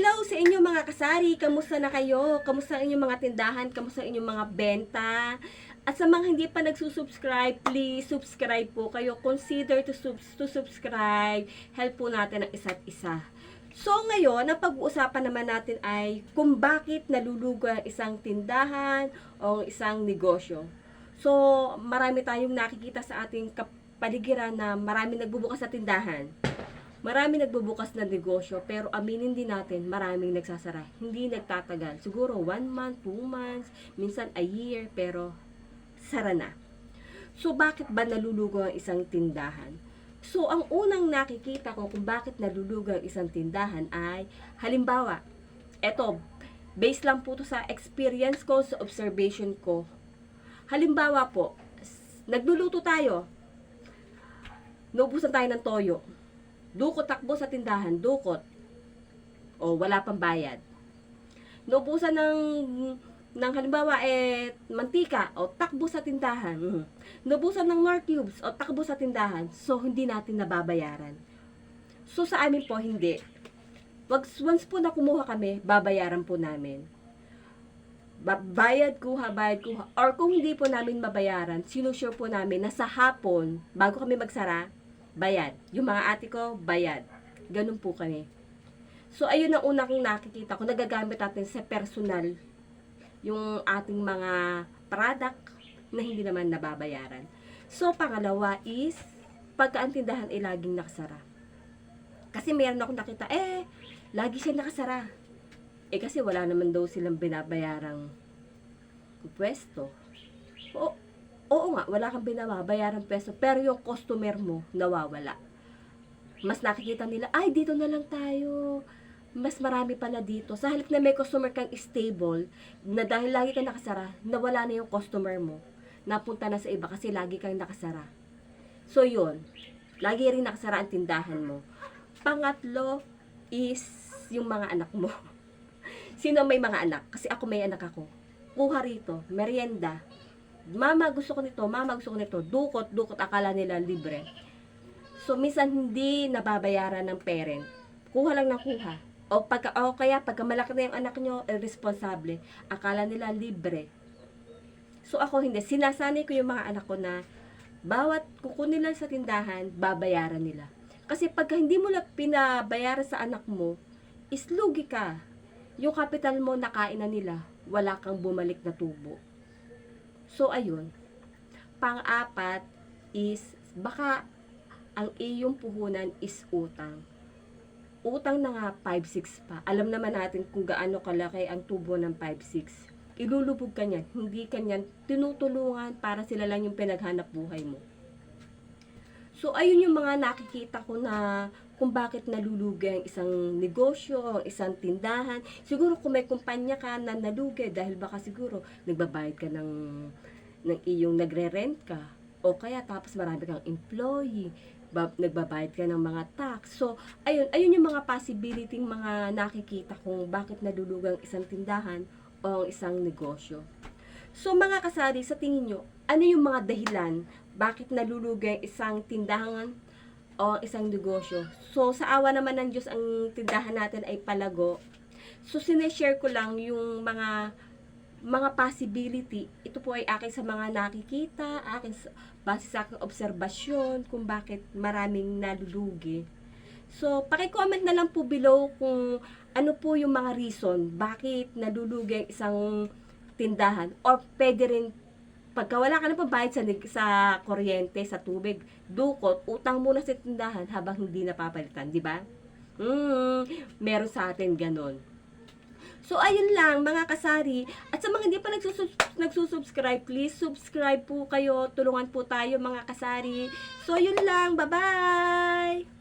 Hello sa inyo mga kasari, kamusta na kayo? Kamusta ang inyong mga tindahan? Kamusta ang inyong mga benta? At sa mga hindi pa nagsusubscribe, please subscribe po kayo. Consider to, sub- to subscribe. Help po natin ang isa't isa. So ngayon, ang pag-uusapan naman natin ay kung bakit nalulugo ang isang tindahan o ang isang negosyo. So, marami tayong nakikita sa ating kapaligiran na marami nagbubukas sa tindahan. Marami nagbubukas na negosyo, pero aminin din natin, maraming nagsasara. Hindi nagtatagal. Siguro one month, two months, minsan a year, pero sara na. So, bakit ba nalulugo ang isang tindahan? So, ang unang nakikita ko kung bakit nalulugo ang isang tindahan ay, halimbawa, eto, based lang po to sa experience ko, sa observation ko. Halimbawa po, nagluluto tayo, naubusan tayo ng toyo, dukot takbo sa tindahan, dukot, o wala pang bayad. Naubusan ng ng halimbawa eh mantika o takbo sa tindahan. Naubusan ng Nor Cubes o takbo sa tindahan. So hindi natin nababayaran. So sa amin po hindi. Once po na kumuha kami, babayaran po namin. Ba- bayad kuha, bayad kuha. Or kung hindi po namin mabayaran, sinusure po namin na sa hapon, bago kami magsara, bayad. Yung mga ate ko, bayad. Ganun po kami. So, ayun ang una kong nakikita ko. Nagagamit natin sa personal yung ating mga product na hindi naman nababayaran. So, pangalawa is, pagka ang tindahan ay laging nakasara. Kasi meron akong nakita, eh, lagi siya nakasara. Eh, kasi wala naman daw silang binabayarang pwesto. O, oo nga, wala kang binababayarang pwesto, pero yung customer mo, nawawala. Mas nakikita nila, ay, dito na lang tayo. Mas marami pala dito. Sa halip na may customer kang stable, na dahil lagi kang nakasara, nawala na yung customer mo. Napunta na sa iba kasi lagi kang nakasara. So, yun. Lagi rin nakasara ang tindahan mo. Pangatlo is yung mga anak mo. Sino may mga anak? Kasi ako may anak ako. Kuha rito, merienda. Mama, gusto ko nito. Mama, gusto ko nito. Dukot, dukot. Akala nila libre. So, minsan hindi nababayaran ng parent. Kuha lang ng kuha. O, pagka, o kaya, pagka malaki na yung anak nyo, irresponsible. Akala nila libre. So, ako hindi. Sinasanay ko yung mga anak ko na bawat kukunin lang sa tindahan, babayaran nila. Kasi pagka hindi mo lang pinabayaran sa anak mo, is lugi ka. Yung capital mo, nakain na nila. Wala kang bumalik na tubo. So, ayun. Pang-apat is, baka ang iyong puhunan is utang. Utang na nga 5-6 pa. Alam naman natin kung gaano kalaki ang tubo ng 5-6. Ilulubog ka niyan. Hindi ka niyan tinutulungan para sila lang yung pinaghanap buhay mo. So, ayun yung mga nakikita ko na kung bakit nalulugi ang isang negosyo, ang isang tindahan. Siguro kung may kumpanya ka na nalugi dahil baka siguro nagbabayad ka ng, ng iyong nagre-rent ka. O kaya tapos marami kang employee, ba, nagbabayad ka ng mga tax. So, ayun, ayun yung mga possibility mga nakikita kung bakit nalulugi ang isang tindahan o ang isang negosyo. So, mga kasari, sa tingin nyo, ano yung mga dahilan bakit nalulugi ang isang tindahan o ang isang negosyo? So, sa awa naman ng Diyos, ang tindahan natin ay palago. So, sineshare ko lang yung mga mga possibility. Ito po ay akin sa mga nakikita, akin sa, base sa aking obserbasyon kung bakit maraming nalulugi. So, paki-comment na lang po below kung ano po yung mga reason bakit nalulugi ang isang tindahan or pwede rin pagka wala ka na pambayad sa, sa kuryente, sa tubig, dukot, utang muna sa tindahan habang hindi napapalitan, di ba? Mm, meron sa atin ganon. So, ayun lang, mga kasari. At sa mga hindi pa nagsusub- nagsusubscribe, please subscribe po kayo. Tulungan po tayo, mga kasari. So, yun lang. Bye-bye!